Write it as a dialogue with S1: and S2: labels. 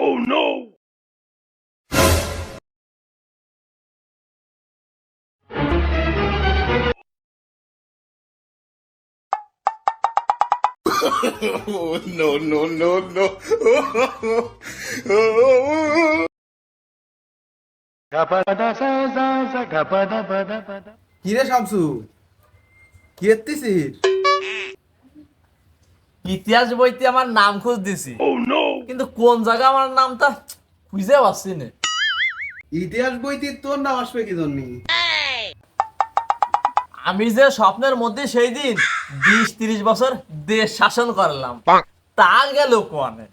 S1: no, no, no, no.
S2: কিরে শামসু? কি এত্তিছিস
S3: ইতিহাস বইতে আমার নাম খোঁজ দিছি কিন্তু কোন জায়গা আমার নামটা খুঁজে পাচ্ছি না।
S2: ইতিহাস বইতে তোর নাম আসবে কি জন্য?
S3: আমি যে স্বপ্নের মধ্যে সেই দিন বিশ তিরিশ বছর দেশ শাসন করলাম তা গেল কোয়ানে